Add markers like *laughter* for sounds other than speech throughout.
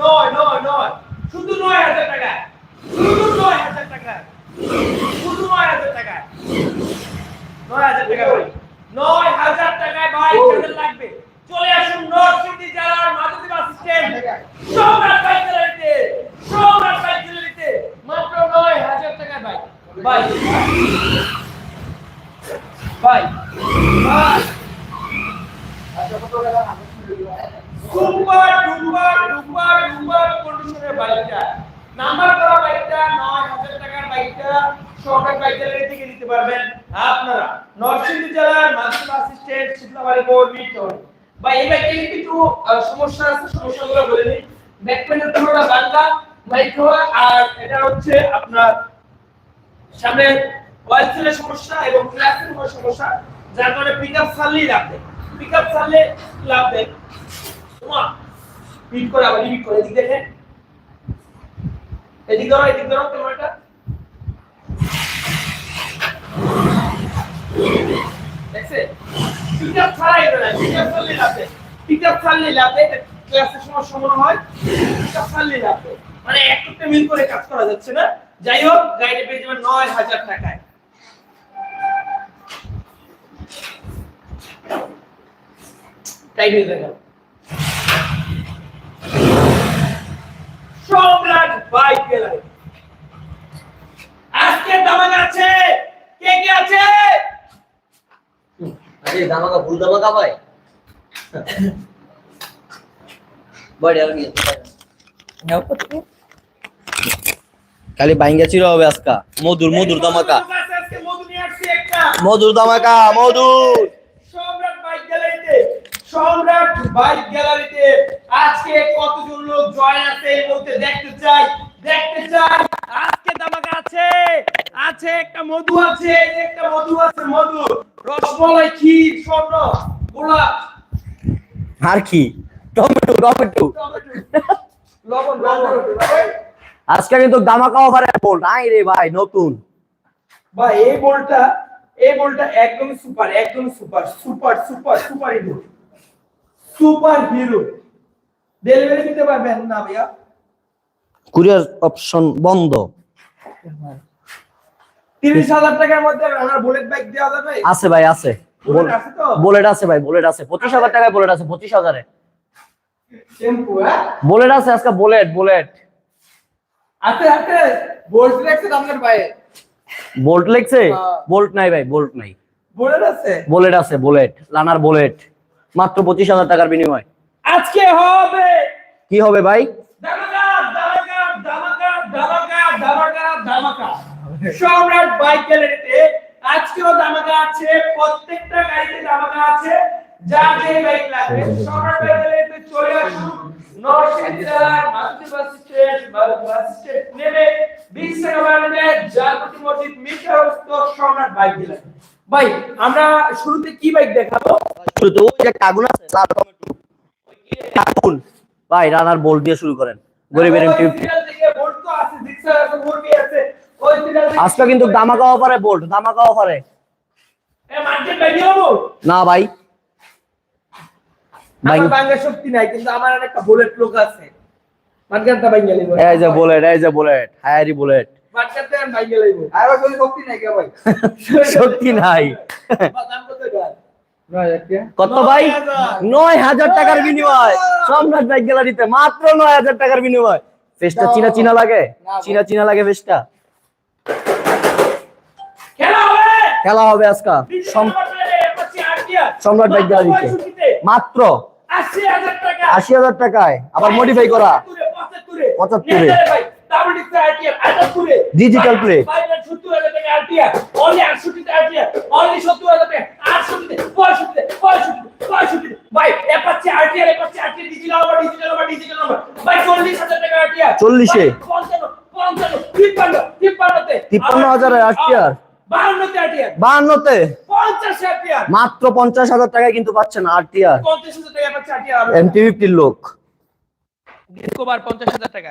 নয় নয় শুধু নয় হাজার টাকা শুধু নয় হাজার টাকা শুধু নয় হাজার টাকা নয় হাজার টাকা ভাই নয় হাজার টাকায় ভাই চ্যানেল লাগবে চলে আসুন নরসিংদী জেলার মাধবী বাস স্ট্যান্ড সম্রাট বাইক গ্যালারিতে সম্রাট বাইক গ্যালারিতে মাত্র নয় হাজার টাকায় ভাই ভাই ভাই ভাই সুপার ডুপার ডুপার ডুপার কন্ডিশনের বাইকটা নাম্বার করা বাইকটা নয় হাজার টাকার বাইকটা সরকার বাইক গ্যালারি থেকে নিতে পারবেন আপনারা। নরসিংদী জেলার মাঝি বাস স্ট্যান্ড শুক্লাবাড়ি মোড় মিটন বা এই একটু আহ, সমস্যা আছে সমস্যাগুলো বলে নিই। ব্যাকপ্যানের পুরোটা বাংলা হওয়া আর এটা হচ্ছে আপনার সামনে ওয়াইল সেলের সমস্যা এবং ক্লাসের সমস্যা যার কারণে পিকআপ ছাড়লেই লাভ দেয় পিকআপ ছাড়লে লাভ দেয়। তোমার করে আবার রিপিট করে এদিক দেখে। এদিক ধরো এদিক ধরো ক্যামেরাটা ছাড়াই দেয়। পিকআপ ছাড়লেই লাভ দেয়। ক্লাসের সমস্যা মনে হয়। ছাড়লেই লাভ মানে একটা মিল করে কাজ করা যাচ্ছে না। যাই হোক গাইডে পেয়ে যাবেন নয় হাজার টাকায়। টাইট হয়ে গেল সম্রাট বাইক গ্যালারি আজকে দামাক আছে? কে কে আছে? আরে দামাকা ভুল দামাকা ভাই। খালি বাইঙ্গা চিরা হবে আজকা। মধুর মধুর দামাকা। মধুর দামাকা মধুর। সম্রাট বাইক গ্যালারিতে আজকে কতজন লোক জয়েন আছে এই মুহূর্তে দেখতে চাই দেখতে চাই। আজকে দামাকা আছে আছে একটা মধু আছে একটা মধু আছে মধু। রসমালাই ক্ষীর স্বর্ণ গোলাপ। আর কি? Tomato tomato. লবণ লবণ আজকে কিন্তু দামাকা অফারে বল নাই রে ভাই নতুন। ভাই এই বলটা এই বলটা একদম সুপার একদম super super super super super hero delivery দিতে পারবেন না ভাইয়া। কুরিয়ার অপশন বন্ধ। তিরিশ হাজার টাকার মধ্যে আমার বুলেট বাইক দেওয়া যাবে? আছে ভাই আছে। বুলেট আছে ভাই বুলেট আছে। পঁচিশ হাজার টাকায় বুলেট আছে পঁচিশ হাজারে। হ্যাঁ? বুলেট আছে আজকে বুলেট বুলেট আছে আছে। বোল্ট রাখছেন আপনার পায়ে। বোল্ট লেগছে হ্যাঁ। বোল্ট নাই ভাই বোল্ট নাই। বুলেট আছে? বুলেট আছে বুলেট লানার বুলেট মাত্র পঁচিশ হাজার টাকার বিনিময়। আজকে হবে। কি হবে ভাই? সম্রাট বাইক গ্যালারিতে আজকেও ধামাকা আছে প্রত্যেকটা গাড়িতে ধামাকা আছে যা যে বাইক লাগবে সম্রাট বাইক গ্যালারিতে চলে আসুন। নরসিংদী জেলার মাতৃ বাস স্ট্যান্ড বাস স্ট্যান্ড নেমে বিশ টাকা বাড়ালে জাগতি মসজিদ মিটার সম্রাট বাইক গ্যালারি ভাই আমরা শুরুতে কি বাইক দেখাবো? শুরুতে ওই যে একটা আগুন আছে। আগুন ভাই রানার বোল্ট দিয়ে শুরু করেন। গরিবের এমটি বোল্ট থেকে আজকে কিন্তু দামাকা অফারে বোল্ট দামাকা অফারে না ভাই। ভাই বাংলা শক্তি নাই কিন্তু আমার একটা বুলেট লোক আছে। মার্কেটটা বাইরে লিবো এই যে বুলেট এই যে বুলেট হায়ারি বুলেট শক্তি নাই কে ভাই? *laughs* শক্তি নাই। দাম কত নয় ভাই? নয় হাজার। টাকার বিনিময়। সম্রাট বাইক গ্যালারিতে মাত্র নয় হাজার টাকার বিনিময়। ফেসটা চিনা চিনা লাগে? চিনা চিনা লাগে ফেসটা? খেলা হবে! খেলা হবে আজকা। সম- সম্রাট বাইক গ্যালারিতে মাত্র আশি হাজার আশি হাজার টাকায়। আবার মডিফাই করা। পঁচাত্তরে। Digital plate। চল্লিশে। তিপ্পান্ন হাজারে বাহান্নতে। মাত্র পঞ্চাশ হাজার টাকায় কিন্তু পাচ্ছেন আর টি আর পঞ্চাশ হাজার টাকা পাচ্ছে আটিয়ার এমটি ফিফটির লোক। ডিসকোভার পঞ্চাশ হাজার টাকা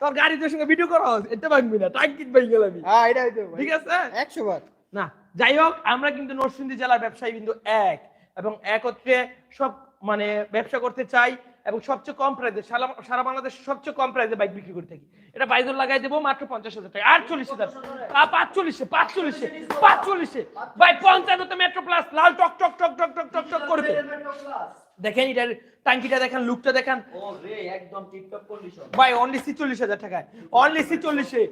তোর গাড়িদের সঙ্গে ভিডিও করা হচ্ছে এটা ভাঙবি না টাইকি বাইঙ্গা লাগবি হ্যাঁ এটা হইতো ঠিক আছে? একশো বার। না যাই হোক আমরা কিন্তু নরসিংদী জেলার ব্যবসায়ী কিন্তু এক এবং একত্রে সব মানে ব্যবসা করতে চাই এবং সবচেয়ে কম প্রাইসে সারা সারা বাংলাদেশে সবচেয়ে কম প্রাইসে বাইক বিক্রি করে থাকি। এটা বাইজর লাগাই দেবো মাত্র পঞ্চাশ হাজার টাকা। আটচল্লিশ হাজার। পাঁচচল্লিশে পাঁচচল্লিশে পাঁচচল্লিশে। ভাই পঞ্চায়েত মেট্রো প্লাস লাল টক টক টক টক টক টক টক করবে। দেখেন এটার টাঙ্কিটা দেখেন লুকটা দেখেন। ও রে একদম টিপটপ কন্ডিশন ভাই অনলি ছিচল্লিশ হাজার টাকায়। অনলি ছিচল্লিশে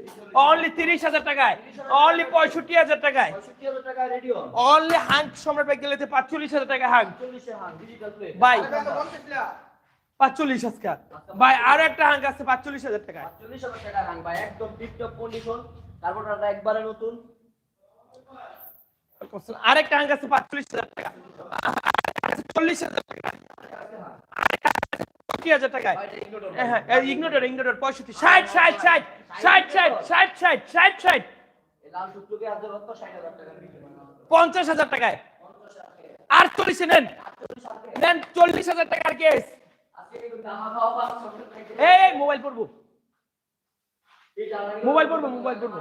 অনলি তিরিশ হাজার টাকায়। অনলি পঁয়ষট্টি হাজার টাকায়। 65000 টাকা radio only Hunk Samrat bike গেলেতে পাঁচচল্লিশ হাজার টাকা হাঙ্ক 40 এ হান ডিজিটাল প্লে ভাই পাঁচচল্লিশ আজকে। ভাই আরও একটা হাঙ্ক আছে পাঁচচল্লিশ হাজার টাকায়। 45000 টাকা হান ভাই একদম টিপটপ কন্ডিশন কার্বোরেটরটা একবারে নতুন। আরেকটা হাঙ্ক আছে পাঁচচল্লিশ হাজার টাকা চল্লিশ হাজার টাকা পঁয়ষট্টি হাজার টাকায় ভাই এটা ইগনোর হ্যাঁ হ্যাঁ ইগনোটর ইগনোটর পঁয়ষট্টি ষাট ষাট ষাট ষাট ষাট ষাট ষাট ষাট ষাট এই লাল টুকটুকে আজ রক্ত 60000 টাকা বিক্রি পঞ্চাশ হাজার টাকায় আর নেন নেন চল্লিশ হাজার টাকার কেস আজকে কিন্তু দামা খাওয়া পাঁচ ছশো টাকা এই মোবাইল পড়ব মোবাইল পড়ব মোবাইল পড়ব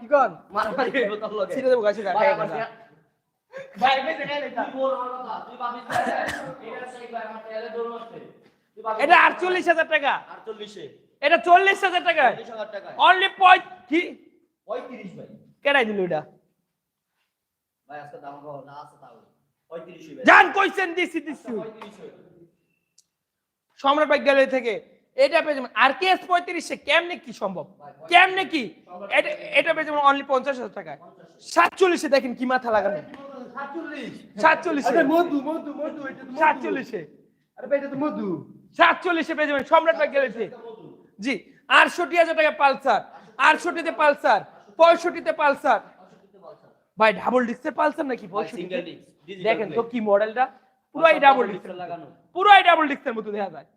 কি কন মারামারি হইবো তোর লগে ছিটে দেবো গাছে ভাই বেঁচে গেলে তুই ভাবিস এটা সেই ভাই আমার তেলে দৌড় মারতে এটা আটচল্লিশ হাজার টাকা। 48 এ এটা চল্লিশ হাজার টাকা অনলি পয় কি? 35 ভাই। দিল এটা? ভাই আজকে দাম না আছে তাও। জান কইছেন দিছি দিছি। 35 সম্রাট গ্যালারি থেকে এটা পেয়ে যাবেন। আর কে এস পঁয়ত্রিশে? কেমনে কি সম্ভব? কেমনে কি? এটা এটা পেয়ে যাবেন অনলি পঞ্চাশ হাজার টাকায়। সাতচল্লিশে দেখেন কি মাথা লাগানো। সাতচল্লিশে। মধু মধু মধু এটা তো মধু। সাতচল্লিশে। আরে ভাই এটা তো মধু। সাতচল্লিশে পেয়ে যাবেন সম্রাট গ্যালারিতে জি আটষট্টি হাজার টাকা পালসার আটষট্টিতে পালসার পঁয়ষট্টিতে পালসার। ভাই ডাবল ডিস্কের পালসার নাকি দেখেন তো কি মডেলটা পুরাই ডাবল ডিস্ক লাগানো। পুরাই ডাবল ডিস্কের মতো দেখা যায়।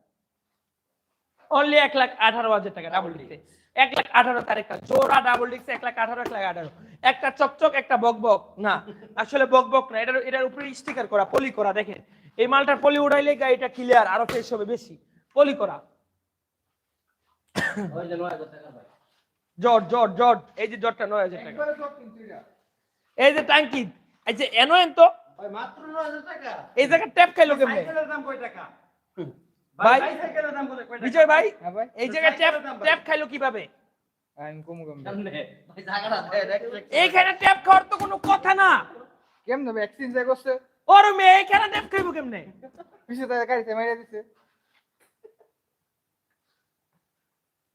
অনলি এক লাখ আঠারো হাজার টাকা ডাবল ডিস্কে এক লাখ আঠারো তার একটা জোড়া ডাবল ডিস্ক এক লাখ আঠারো এক লাখ আঠারো। একটা চকচক একটা বকবক। না আসলে বকবক না এটার এটার উপরে স্টিকার করা পলি করা দেখেন। এই মালটার পলি উঠাইলে গাড়িটা ক্লিয়ার আরও ফ্রেশ হবে বেশি। পলি করা। ওই যে 9000 জট জট জট। এই যে জটটা নয় হাজার টাকা। এই যে টাঙ্কি এই যে এনোয়েন তো। ভাই মাত্র 9000 টাকা। এই জায়গা ট্যাপ খাইলো কেমনে? দাম কয় টাকা? ভাই ভাই বিজয় ভাই হ্যাঁ এই জায়গায় ট্যাপ ট্যাপ খাইলো কীভাবে? ভাই। এইখানে ট্যাপ খাওয়ার তো কোনো কথা না। কেমন হবে এক্সচেঞ্জ করছে। ওর মেয়ে এইখানে ট্যাপ খাইবো কেমনে? পিছে তো গাড়িতে মেরে দিছে।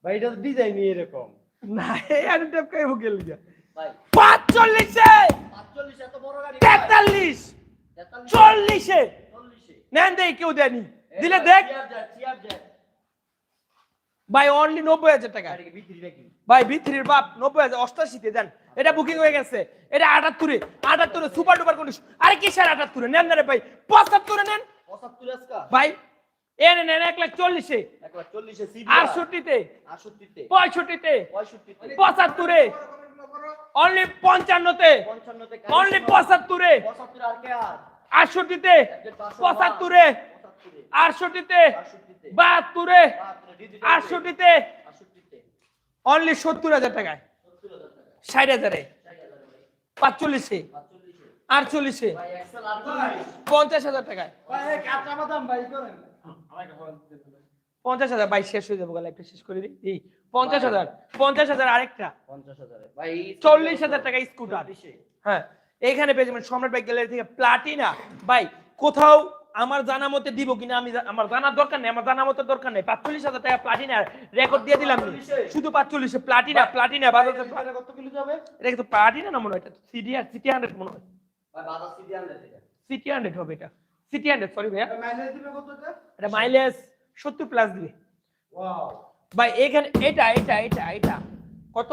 ভাই এটা তো ডিজাইন এরকম। না এইখানে ট্যাপ খাইবো গেল গিয়া ভাই। পাঁচচল্লিশে! 45 এত বড় গাড়ি তেতাল্লিশ! 43 চল্লিশে! 40 এ নেন দেই কেউ দেয়নি। দিলে দেখ। ভাই অনলি নব্বই হাজার টাকা। ভাই বিথ্রির বাপ নব্বই হাজার অষ্টাশিতে যান এটা বুকিং হয়ে গেছে। এটা আটাত্তরে আটাত্তরে সুপার ডুপার কন্ডিশন আরে কিসের আটাত্তরে? নেন না রে ভাই পঁচাত্তরে নেন। ভাই এ নেন নেন এক লাখ চল্লিশে। 140 এ সিবি আটষট্টিতে। পঁয়ষট্টিতে। 65 তে পঁচাত্তরে। অনলি পঞ্চান্নতে। 55 তে অনলি পঁচাত্তরে। 75 আর কে আর? আটষট্টিতে। পঁচাত্তরে। আটষট্টিতে। বাহাত্তরে? আটষট্টিতে? অনলি সত্তর হাজার টাকায়? ষাট হাজারে? পাঁচচল্লিশে? আটচল্লিশে? পঞ্চাশ হাজার টাকায়? পঞ্চাশ হাজার বাইশ শেষ হয়ে যাব গেলে একটা শেষ করে দিই। এই পঞ্চাশ হাজার। পঞ্চাশ হাজার আরেকটা। ভাই চল্লিশ হাজার টাকা স্কুটার। হ্যাঁ এইখানে পেয়ে যাবেন সম্রাট বাইক গ্যালারি থেকে প্লাটিনা। ভাই কোথাও আমার জানা মতে দিব কিনা আমি আমার জানার দরকার নেই আমার জানা মতে দরকার নেই। পাঁচচল্লিশ হাজার টাকা প্লাটিনা রেকর্ড দিয়ে দিলাম আমি। 45 এ? শুধু পাঁচচল্লিশে প্লাটিনা প্লাটিনা বাজারে কত কিলো যাবে? এটা কিন্তু প্লাটিনা না মনে হয়? এটা সিটি হান্ড্রেড মনে হয়। সিডি সিটি হান্ড্রেড হবে এটা। সিটি হান্ড্রেড সরি ভাইয়া। মাইলেজ এটা? মাইলেজ সত্তর প্লাস দিবে। ভাই এখানে এটা এটা এটা এটা। কত?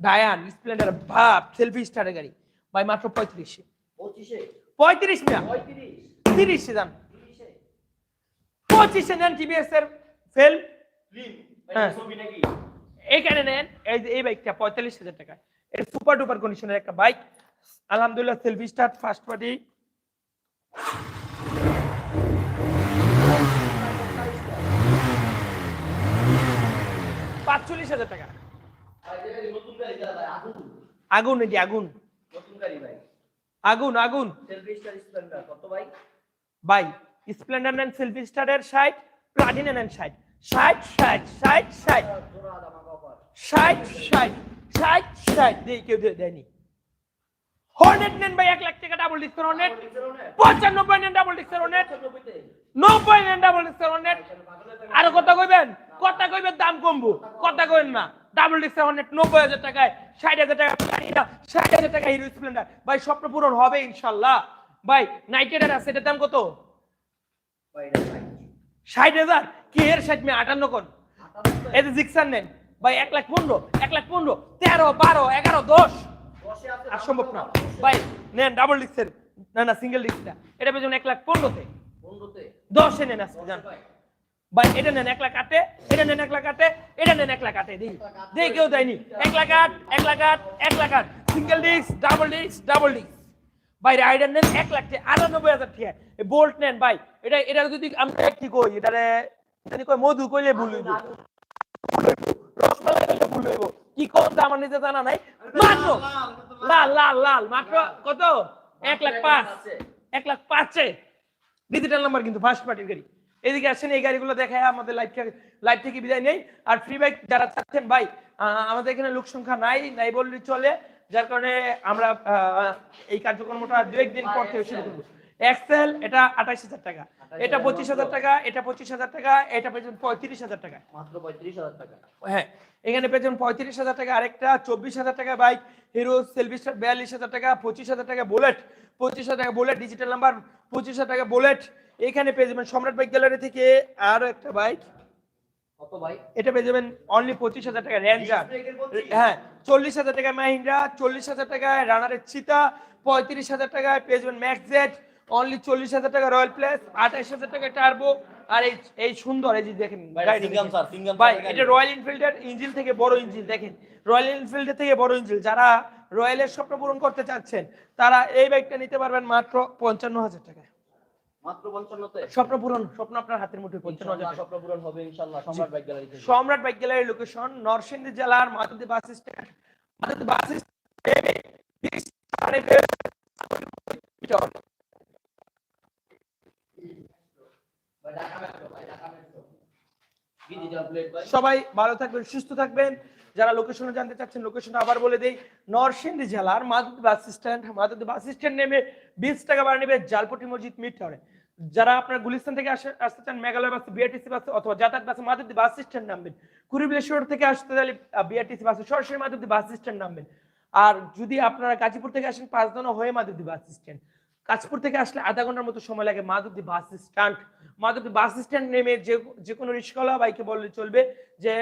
ডায়ান স্প্লেন্ডার ভাব সেলফি স্টারের গাড়ি। ভাই মাত্র পঁয়ত্রিশে। পঁচিশে? পঁয়ত্রিশ মিয়া। তিরিশে যান। পঁচিশে নেন টিভিএস এর ফেল হ্যাঁ। ছবি নেন, এই যে এই বাইকটা পঁয়তাল্লিশ হাজার টাকা। এটা সুপার ডুপার কন্ডিশনের একটা বাইক আলহামদুলিল্লাহ সেলফি স্টার্ট ফার্স্ট পার্টি পাঁচচল্লিশ হাজার টাকা। আগুন এটি আগুন। নতুন গাড়ি ভাই আগুন আগুন। ভাই? স্প্লেন্ডার নেন সেলফি স্টারের সাইড প্লাটিনা নেন সাইড ষাট ষাট ষাট ষাট। জোড়া দামা কভার ষাট ষাট ষাট ষাট। দিয়ে কেউ দিয়ে দেয়নি হর্নেট নেন ভাই এক লাখ টাকা ডাবল ডিস্কার হর্নেট পঁচানব্বই নেন ডাবল ডিস্কার হর্নেট নব্বই নেন ডাবল ডিস্কার হর্নেট আর কথা কইবেন? কথা কইবেন, দাম কমবো। কথা কইবেন না। ডাবল ডিস্কার হর্নেট নব্বই হাজার টাকায়, ষাট হাজার টাকা ষাট হাজার টাকা হিরো স্প্লেন্ডার ভাই, স্বপ্ন পূরণ হবে ইনশাল্লাহ। ভাই নাইট রাইডার আছে, এটার দাম কত? ষাট হাজার? কি এর ষাট? মে আটান্ন কোন এই যে জিক্সার নেন। ভাই, এক লাখ পনেরো, এক লাখ পনেরো, তেরো, বারো, এগারো, দশ। আর সম্ভব না। ভাই, নেন ডাবল ডিস্কের না না সিঙ্গেল ডিস্কটা এটা পেয়েছেন এক লাখ পনেরোতে। বন্ধুতে দশে নেন আজকে যান ভাই, এটা নেন, এক লাখ আটে, এটা নেন, এক লাখ আটে, এটা নেন, এক লাখ আটে দিই দিই কেউ দেয়নি। এক লাখ আট, এক লাখ আট, এক লাখ আট। Single disc double disc double disc ভাই রাইডার নেন এক লাখ আটানব্বই হাজার টাকা বোল্ট নেন, ভাই। এটা এটা যদি আমরা কি কই, এটারে জানি কই, মধু কইলে ভুল হইব। রসমালাই কইলে ভুল হইব। কি কোন দাম নিজে জানা নাই? মাত্র, লাল লাল লাল, মাত্র কত? এক লাখ পাঁচ, এক লাখ পাঁচে। ডিজিটাল নাম্বার কিন্তু ফার্স্ট পার্টির গাড়ি। এদিকে আসেন এই গাড়িগুলো দেখায় আমাদের লাইভ থেকে লাইভ থেকে বিদায় নেই। আর ফ্রি বাইক যারা চাচ্ছেন ভাই আমাদের এখানে লোক সংখ্যা নাই নাই বললে চলে যার কারণে আমরা এই কার্যক্রমটা দু একদিন পর থেকে শুরু করব। এক্সেল এটা আঠাইশ হাজার টাকা। এটা পঁচিশ হাজার টাকা এটা পঁচিশ হাজার টাকা এটা পেয়েছেন পঁয়ত্রিশ হাজার টাকা। মাত্র পঁয়ত্রিশ হাজার টাকা। হ্যাঁ এখানে পেয়েছেন পঁয়ত্রিশ হাজার টাকা আরেকটা চব্বিশ হাজার টাকা বাইক হিরো সেলফিস্টার বিয়াল্লিশ হাজার টাকা পঁচিশ হাজার টাকা বুলেট পঁচিশ হাজার টাকা বুলেট ডিজিটাল নাম্বার পঁচিশ হাজার টাকা বুলেট এখানে পেয়ে যাবেন সম্রাট বাইক গ্যালারি থেকে আরও একটা বাইক। এটা পেয়ে যাবেন অনলি পঁচিশ হাজার টাকা রেঞ্জার হ্যাঁ চল্লিশ হাজার টাকা মাহিন্দ্রা চল্লিশ হাজার টাকায় রানারের চিতা পঁয়ত্রিশ হাজার টাকায় পেয়ে যাবেন ম্যাক্সজেট অনলি চল্লিশ হাজার টাকা রয়্যাল প্লেস আঠাইশ হাজার টাকা টার্বো আর এই এই সুন্দর এই যে দেখেন ভাই, এটা রয়্যাল এনফিল্ডের ইঞ্জিন থেকে বড় ইঞ্জিন দেখেন। রয়্যাল এনফিল্ডের থেকে বড় ইঞ্জিন যারা রয়্যালের স্বপ্ন পূরণ করতে চাচ্ছেন তারা এই বাইকটা নিতে পারবেন মাত্র পঞ্চান্ন হাজার টাকা মাত্র স্বপ্ন পূরণ স্বপ্ন আপনার হাতের স্বপ্ন পূরণ হবে ইনশাআল্লাহ Samrat bike gallery Samrat bike gallery location Narsingdi জেলার Madhabdi bus stand. Madhabdi bus stand সবাই ভালো থাকবেন সুস্থ থাকবেন। যারা লোকেশনে জানতে চাচ্ছেন লোকেশনটা আবার বলে দেই। নরসিংদী জেলার Madhabdi bus stand Madhabdi bus stand নেমে বিশ টাকা ভাড়া নেবে জালপটি মসজিদ মিড টাউনে যারা আপনার গুলিস্তান থেকে আসে আসতে চান, মেঘালয় বাসে বিআরটিসি বাসে অথবা যাতায়াত বাসে মাধবদী বাস স্ট্যান্ড নামবেন। কুড়িবিলেশ্বর থেকে আসতে চাইলে বিআরটিসি বাসে সরাসরি মাধবদী বাস স্ট্যান্ড নামবেন। আর যদি আপনারা গাজীপুর থেকে আসেন পাঁচদনা হয়ে মাধবদী বাস স্ট্যান্ড কাশপুর থেকে আসলে আধা ঘণ্টার মতো সময় লাগে Madhabdi bus stand Madhabdi bus stand নেমে যে যে কোনো রিক্সাওয়ালা বাইকে বললে চলবে যে,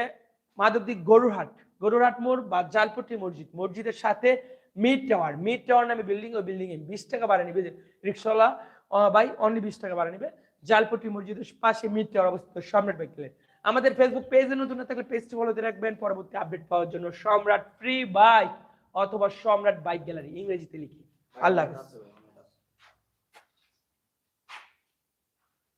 মাধবদী গরুরহাট। গরুরহাট মোড় বা জালপট্টি মসজিদ। মসজিদের সাথে মিড টাওয়ার। মিড টাওয়ার নামে বিল্ডিং, ওই বিল্ডিং এ বিশ টাকা ভাড়া নিবে রিক্সাওয়ালা বাই অনলি বিশ টাকা ভাড়া নিবে। জালপট্টি মসজিদের পাশে মিড টাওয়ার অবস্থিত সম্রাট বাইক লেন আমাদের ফেসবুক পেজে নতুন থাকলে পেজটি ফলোতে রাখবেন। পরবর্তী আপডেট পাওয়ার জন্য সম্রাট ফ্রি বাইক অথবা সম্রাট বাইক গ্যালারি ইংরেজিতে লিখি। আল্লাহ হাফেজ।